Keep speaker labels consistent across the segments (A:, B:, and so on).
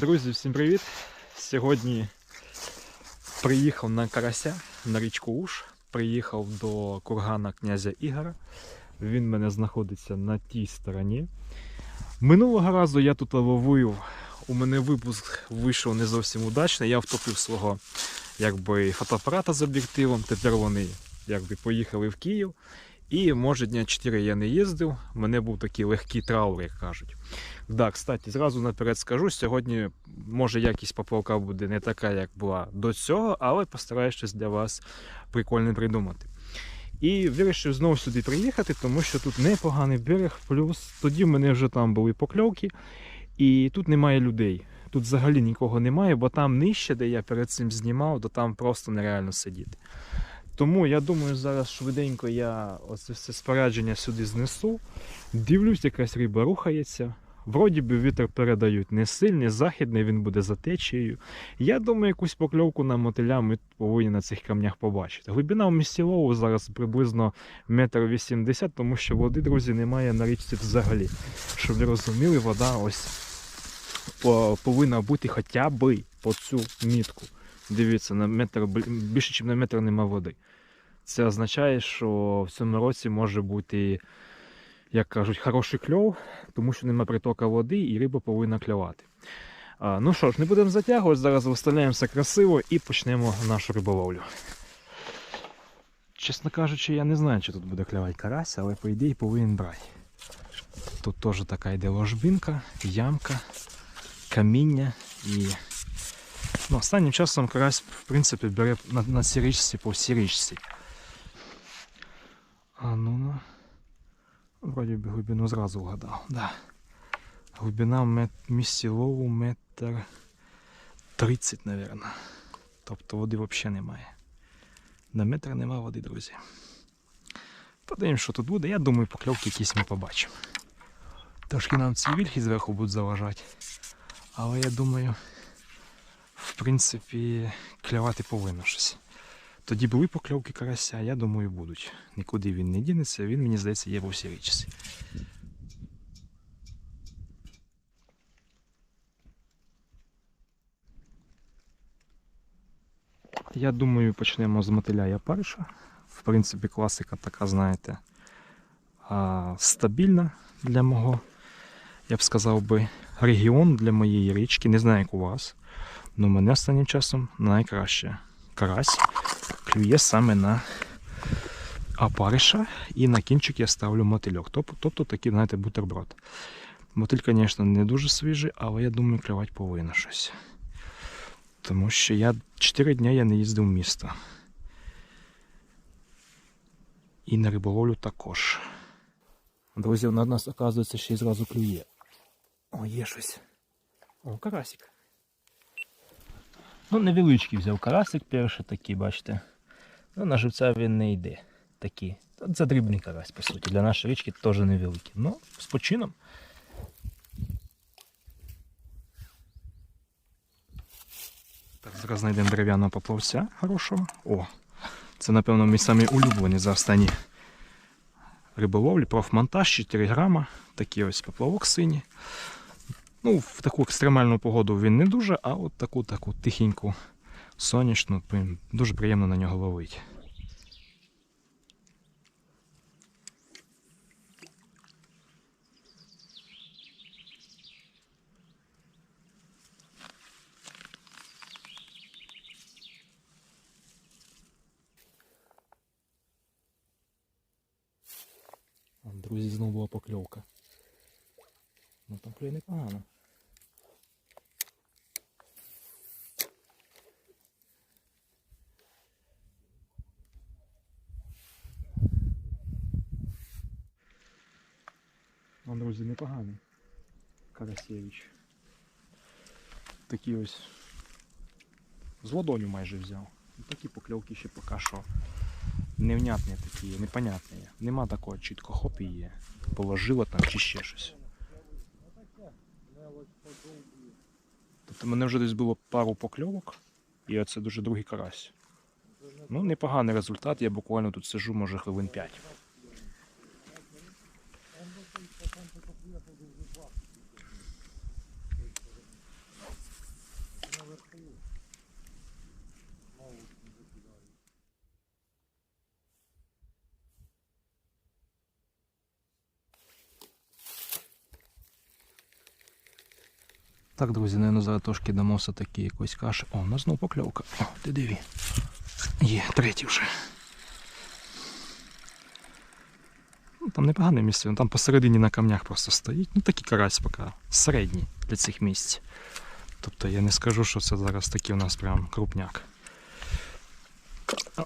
A: Друзі, всім привіт! Сьогодні приїхав на карася на річку Уж. Приїхав до кургана князя Ігора. Він мене знаходиться на тій стороні. Минулого разу я тут ловив. У мене випуск вийшов не зовсім удачний. Я втопив свого якби, фотоапарата з об'єктивом. Тепер вони якби, поїхали в Київ. І може дня 4 я не їздив. Мене був такий легкий траур, як кажуть. Да, кстати, зразу наперед скажу, сьогодні може якість поплавка буде не така, як була до цього, але постараюсь щось для вас прикольне придумати. І вирішив знову сюди приїхати, тому що тут непоганий берег, плюс тоді в мене вже там були покльовки, і тут немає людей. Тут взагалі нікого немає, бо там нижче, де я перед цим знімав, то там просто нереально сидіти. Тому я думаю, зараз швиденько я оце все спорядження сюди знесу. Дивлюсь, якась риба рухається. Вроді би вітер передають не сильний, західний, він буде за течією. Я думаю, якусь покльовку на мотиля ми повинні на цих камнях побачити. Глибина у місті лову зараз приблизно метр вісімдесят, тому що води, друзі, немає на річці взагалі. Щоб ви розуміли, вода ось повинна бути хоча б по цю мітку. Дивіться, на метр більше, ніж на метр нема води. Це означає, що в цьому році може бути, як кажуть, хороший кльов, тому що нема притока води і риба повинна клювати. Ну що ж, не будемо затягувати, зараз виставляємося красиво і почнемо нашу риболовлю. Чесно кажучи, я не знаю, чи тут буде клювати карась, але по ідеї повинен брати. Тут теж така йде ложбинка, ямка, каміння і. Ну, останнім часом карась, в принципі, бере на, на цій річці по всій річці. А ну ну. Вроді би глибину зразу вгадав. Да. Глибина мет... місці лову метр 30, мабуть. Тобто води взагалі немає. На метр нема води, друзі. Подивимось, що тут буде. Я думаю, покльовки якісь ми побачимо. Трошки нам ці вільхи зверху будуть заважати. Але я думаю, в принципі, клювати повинно щось. Тоді були покльовки карася, я думаю, будуть. Нікуди він не дінеться, він, мені здається, є в усій річці. Я думаю, почнемо з мотиля Япариша. В принципі, класика така, знаєте, стабільна для мого, я б сказав би, регіон для моєї річки. Не знаю, як у вас. але мене останнім часом найкраще. Карась клює саме на опариша і на кінчик я ставлю мотильок. Тобто, такий, знаєте, бутерброд. Мотиль, звісно, не дуже свіжий, але я думаю, клювати повинно щось. Тому що я 4 дні я не їздив в місто. І на риболовлю також. Друзі, на нас, оказується, ще й зразу клює. О, є щось. О, карасик. Ну, невеличкий взяв карасик перший такий, бачите. Ну, на живця він не йде. Такий. Та Це дрібний карась, по суті. Для нашої річки теж невеликий. Ну, з почином. Так, зараз знайдемо дерев'яного поплавця хорошого. О, це, напевно, мій самий улюблений за останні риболовлі. Профмонтаж 4 грама. Такий ось поплавок синій. Ну, в таку екстремальну погоду він не дуже, а от таку таку тихеньку, сонячну, прям дуже приємно на нього ловити. Друзі, знову була покльовка. Ну там клює непогано. Ну, друзі, непоганий. Карасєвич. Такі ось з ладоню майже взяв. Такі покльовки ще поки що невнятні такі, непонятні. Нема такого чітко хоп і є. Положила там чи ще щось. Тобто мене вже десь було пару покльовок, і оце дуже другий карась. Ну, непоганий результат, я буквально тут сижу, може, хвилин 5. Так, друзі, наверное, зараз трошки дамо все-таки якоїсь каші. О, у нас знову покльовка. О, ти диві. Є, третій вже. Там непогане місце, він там посередині на камнях просто стоїть. Ну такий карась поки середній для цих місць. Тобто я не скажу, що це зараз такий у нас прям крупняк.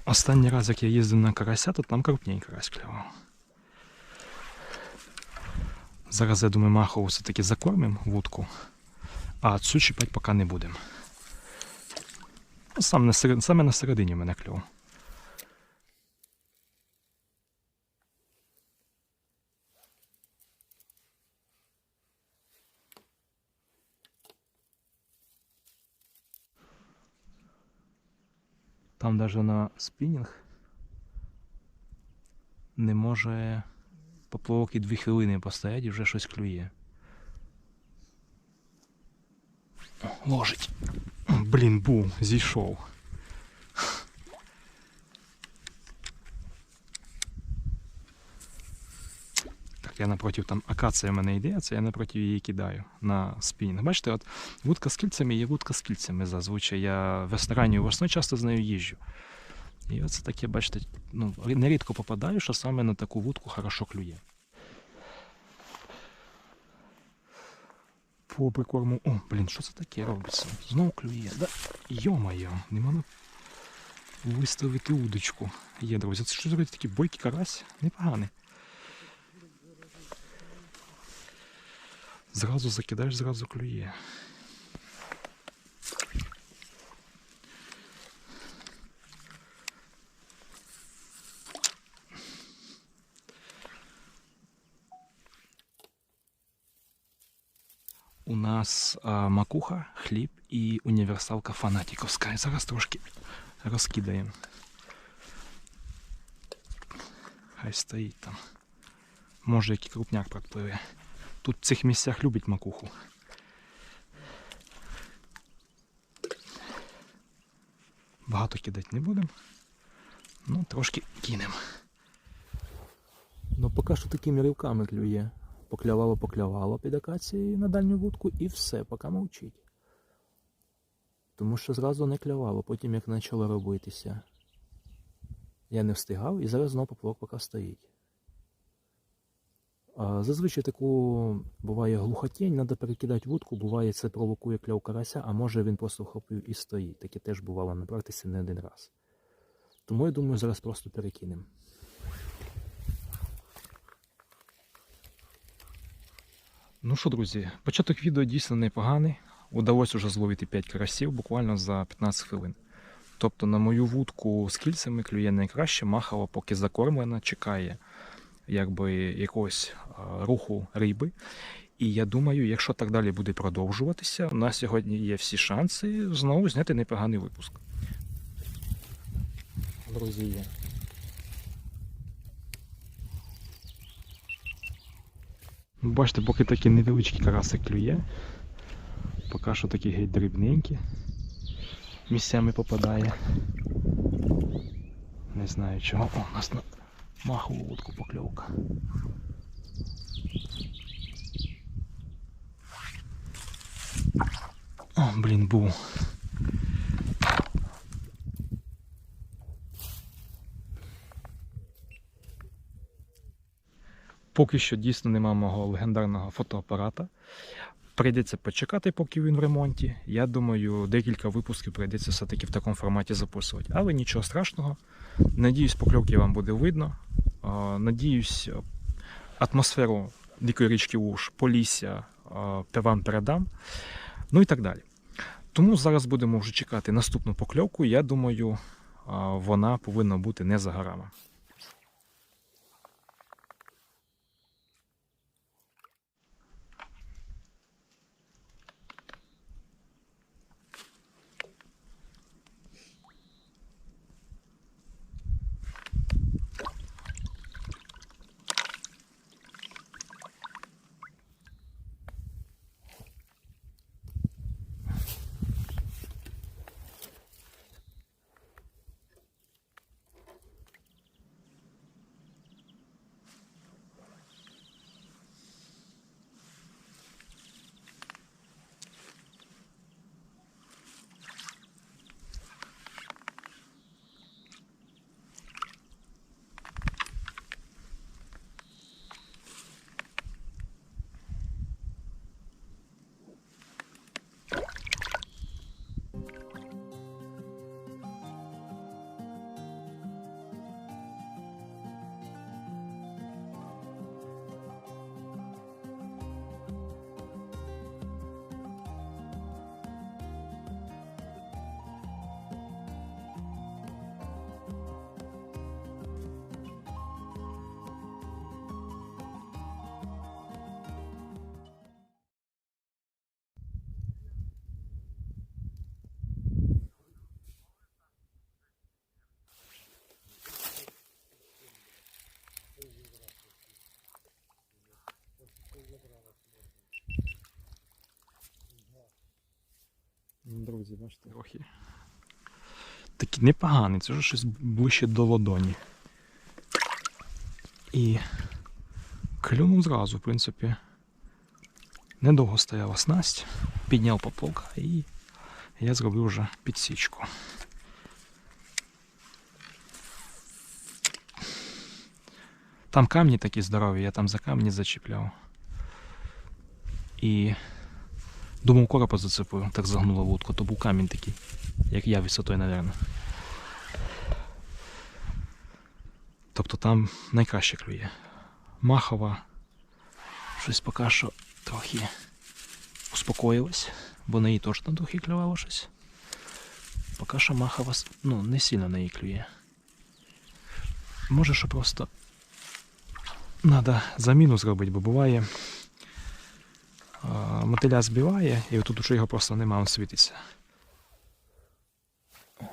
A: Останній раз, як я їздив на карася, то там крупній карась клював. Зараз, я думаю, махову все-таки закормимо вудку, а цю чіпати поки не будемо. Ну. Саме на середині в мене клюв. Там даже на спінінг не може поплавок і дві хвилини постояти і вже щось клює. Ложить. Блін, бум, зійшов. Я напротив там акація в мене йде, це я напротив її кидаю на спінінг. Бачите, от вудка з кільцями є вудка з кільцями зазвичай. Я ресторані весною часто з нею їжджу. І оце таке, бачите, ну, нерідко попадаю, що саме на таку вудку хорошо клює. По прикорму. О, блін, що це таке робиться? Знову клює. Да? Йо-моє, не можна виставити удочку. Є, друзі. Це що зробити такі бойкі карась? Непоганий. Зразу закидаєш, зразу клює. У нас а, макуха, хліб і універсалка фанатіковська. І зараз трошки розкидаємо. Хай стоїть там. Може який крупняк підпливе. Тут в цих місцях любить макуху. Багато кидати не будемо. Ну, трошки кинемо. Ну, поки що такими ривками клює. Поклявало, поклявало під акацією на дальню вудку і все, поки мовчить. Тому що зразу не клявало, потім як почало робитися. Я не встигав і зараз знову поплавок поки стоїть. Зазвичай таку буває глухотінь, треба перекидати вудку, буває це провокує кляв карася, а може він просто вхопив і стоїть. Таке теж бувало на практиці не один раз. Тому я думаю, зараз просто перекинемо. Ну що, друзі, початок відео дійсно непоганий. Удалося вже зловити 5 карасів буквально за 15 хвилин. Тобто на мою вудку з кільцями клює найкраще, махова, поки закормлена, чекає якби якогось руху риби. І я думаю, якщо так далі буде продовжуватися, у нас сьогодні є всі шанси знову зняти непоганий випуск. Друзі, Бачите, поки такі невеличкі караси клює. Поки що такі геть дрібненькі. Місцями попадає. Не знаю чого. У нас на махову вудку покльовка. О, блін, був. Поки що дійсно нема мого легендарного фотоапарата. Прийдеться почекати, поки він в ремонті. Я думаю, декілька випусків прийдеться все-таки в такому форматі записувати. Але нічого страшного. Надіюсь, покльовки вам буде видно. Надіюсь, атмосферу дикої річки Уж, Полісся а, вам передам. Ну і так далі. Тому зараз будемо вже чекати наступну покльовку. Я думаю, вона повинна бути не за горами. Друзі, бачите, трохи. Такий непоганий, це вже щось ближче до ладоні. І клюнув зразу, в принципі. Недовго стояла снасть, підняв поплавка і я зробив вже підсічку. Там камні такі здорові, я там за камні зачіпляв. І думав коропа зацепив, так загнула вудку, то був камінь такий, як я висотою, мабуть. Тобто там найкраще клює. Махова щось поки що трохи успокоїлась, бо на її теж там трохи клювало щось. Поки що махова ну, не сильно на її клює. Може, що просто треба заміну зробити, бо буває. Мотиля збиває, і отут уже його просто нема, він світиться.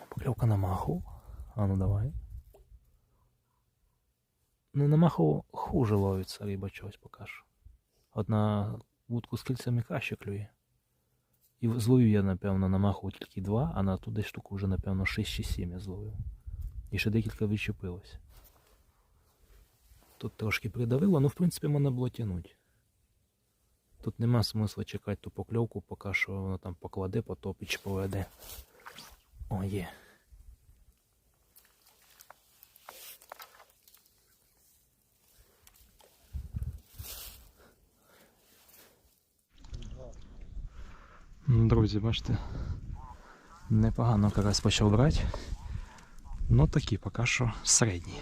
A: Покльовка на маху. А ну давай. Ну, на маху хуже ловиться риба чогось поки що. От на вудку з кільцями краще клює. І зловив я, напевно, на маху тільки два, а на ту десь штуку вже, напевно, 6 чи 7 я зловив. І ще декілька відчепилось. Тут трошки придавило, ну в принципі мене було тягнути. Тут нема смисла чекати ту покльовку, поки що воно там покладе, потопить чи поведе. О, є. Ну, Друзі, бачите, непогано карась почав брати. Ну такі поки що середні.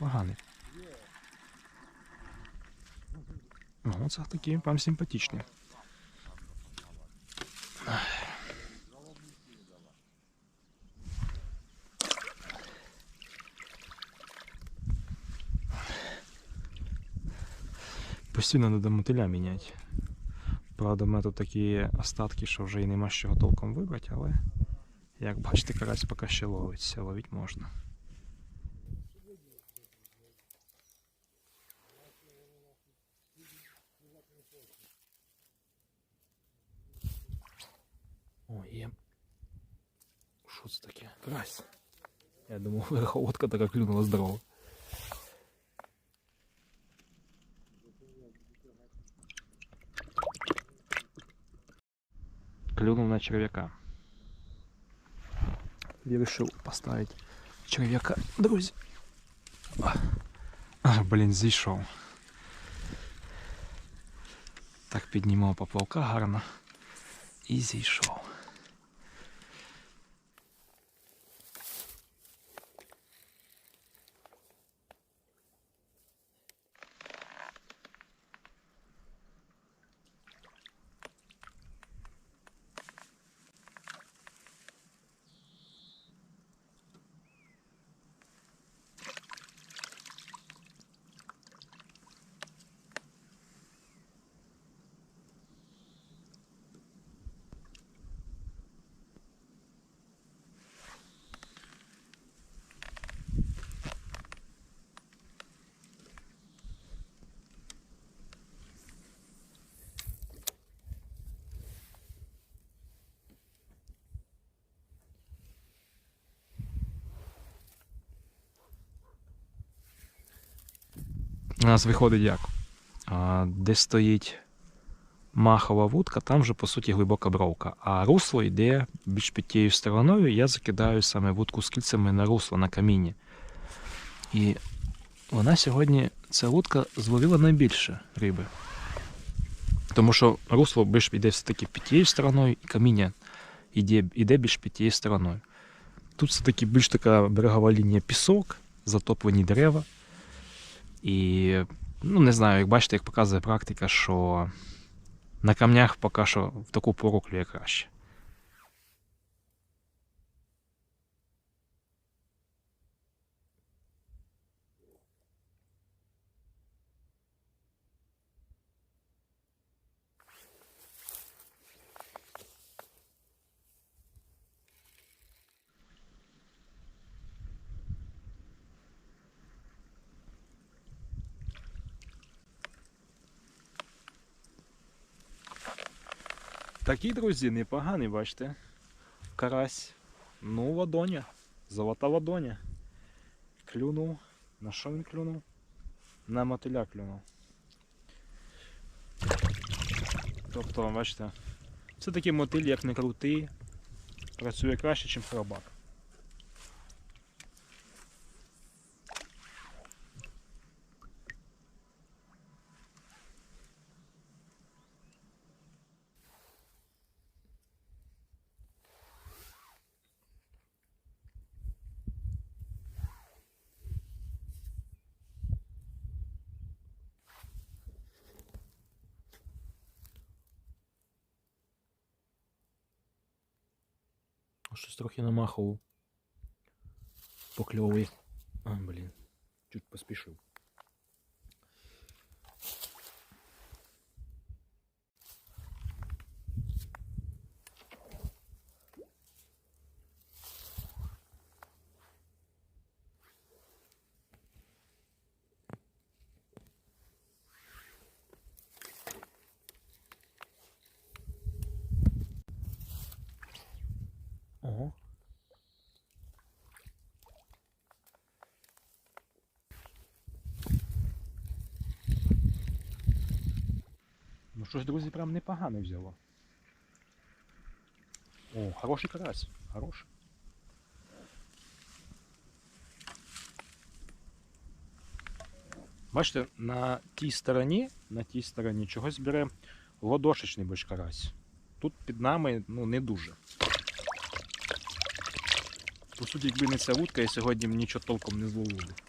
A: Непоганий. Ну, це такі прям симпатичні. Постійно треба мотиля міняти. Правда, в мене тут такі остатки, що вже і нема з чого толком вибрати, але як бачите, карась поки ще ловиться, ловити можна. верховодка така клюнула здорова. клюнул на червяка. Я решил поставить червяка. Друзі. А, блін, зійшов. Так піднімав поплавка гарно. І зійшов. У нас виходить як? Де стоїть махова вудка, там вже по суті глибока бровка. А русло йде більш під тією стороною. Я закидаю саме вудку з кільцями на русло, на каміння. І вона сьогодні, ця вудка, зловила найбільше риби. Тому що русло більш йде все-таки під тією стороною, і каміння йде, йде більш під тією стороною. Тут все-таки більш така берегова лінія пісок, затоплені дерева. І ну, не знаю, як бачите, як показує практика, що на камнях поки що в таку пору клює краще. Такий, друзі, непоганий, бачите. Карась. Ну, ладоня. Золота ладоня. Клюнув. На що він клюнув? На мотиля клюнув. Тобто, бачите, все-таки мотиль, як не крутий, працює краще, ніж хробак. Щось трохи намахав. Покльовий. А, блін. Чуть поспішив. Ого. Ну щось, друзі, прям непогано взяло. О, хороший карась. Хороший. Бачите, на тій стороні, на тій стороні чогось бере ладошечний більш карась. Тут під нами ну, не дуже. По суті, якби не ця вудка, я сьогодні нічого толком не зловив.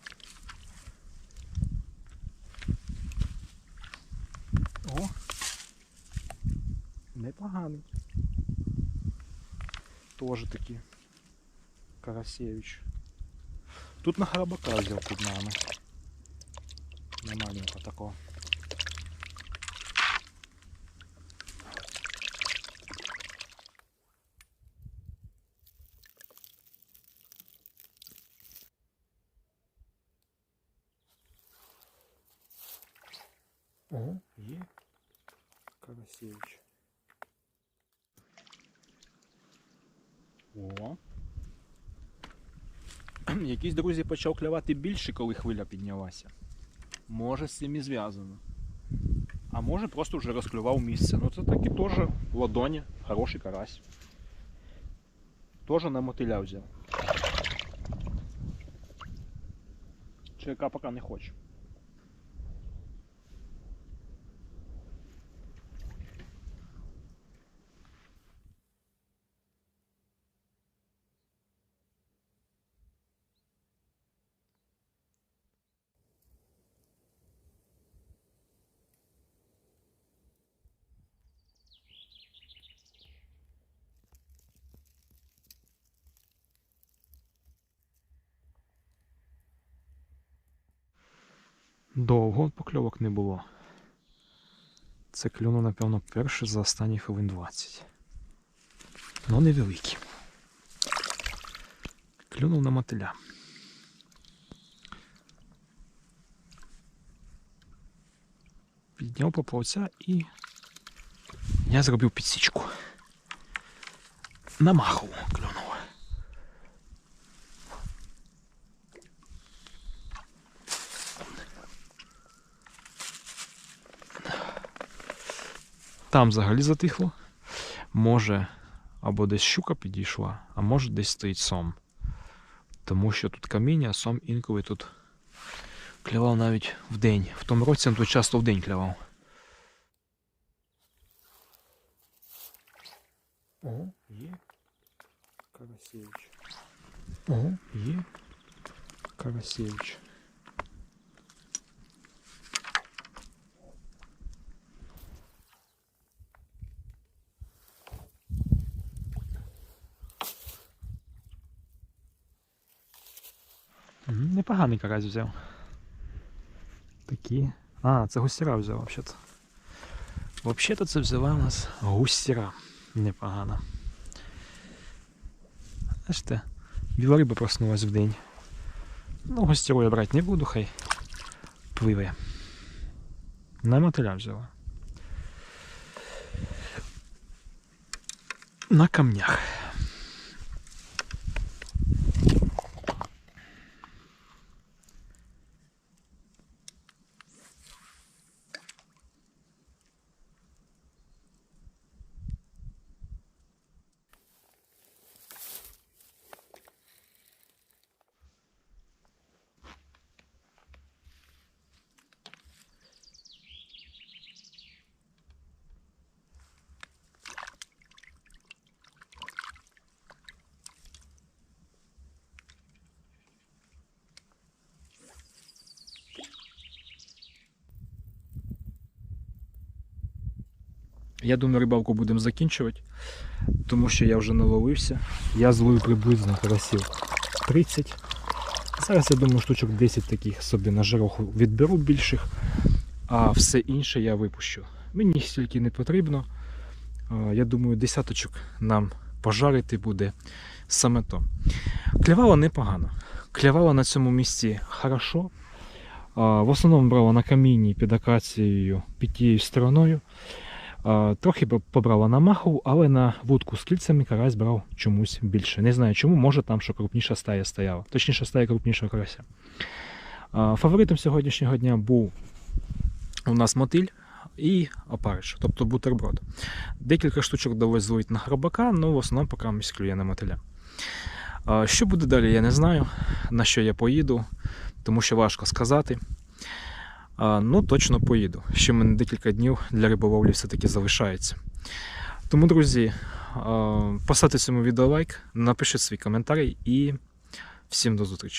A: Тоже таки. Карасевич. Тут на грабака взяв під нами. На маленького такого. Ого, є. Карасевич. О. Якийсь друзі почав клявати більше, коли хвиля піднялася. Може з цим і зв'язано. А може просто вже розклював місце. Ну це таки теж ладоня, хороший карась. Тоже на мотиля взяв. Черека поки не хоче. Довго покльовок не було. Це клюнув, напевно, перше за останні хвилин 20. Ну, невеликий. Клюнув на мотиля. Підняв поплавця і я зробив підсічку. На маху клюнув. Там взагалі затихло. Може, або десь щука підійшла, а може десь стоїть сом. Тому що тут каміння, а сом інколи тут клював навіть в день. В тому році він тут часто в день клював. Ого, є. Карасевич. Ого, є. Карасевич. Непоганий карась взяв. Такі. А, це густіра взяв взагалі. Взагалі-то це взяла у нас густіра. Непогана. Бачите, біла риба проснулась в день. Ну, гостєру я брати не буду, хай пливе. На мотиля взяла. На камнях. Я думаю, рибалку будемо закінчувати, тому що я вже наловився. Я зловив приблизно карасів 30. Зараз я думаю, штучок 10 таких собі на жароху відберу більших, а все інше я випущу. Мені стільки не потрібно. Я думаю, десяточок нам пожарити буде саме то. Клявала непогано. Клявала на цьому місці хорошо. В основному брала на камінні під акацією під тією стороною. Трохи побрала на маху, але на вудку з кільцями карась брав чомусь більше. Не знаю чому, може там, що крупніша стая стояла. Точніше, стая крупнішого карася. Фаворитом сьогоднішнього дня був у нас мотиль і опариш, тобто бутерброд. Декілька штучок вдалося зловити на хробака, але в основному поки місь клює на мотиля. Що буде далі, я не знаю, на що я поїду, тому що важко сказати. Ну, точно поїду. Ще мене декілька днів для риболовлі все-таки залишається. Тому, друзі, поставте цьому відео лайк, напишіть свій коментар і всім до зустрічі.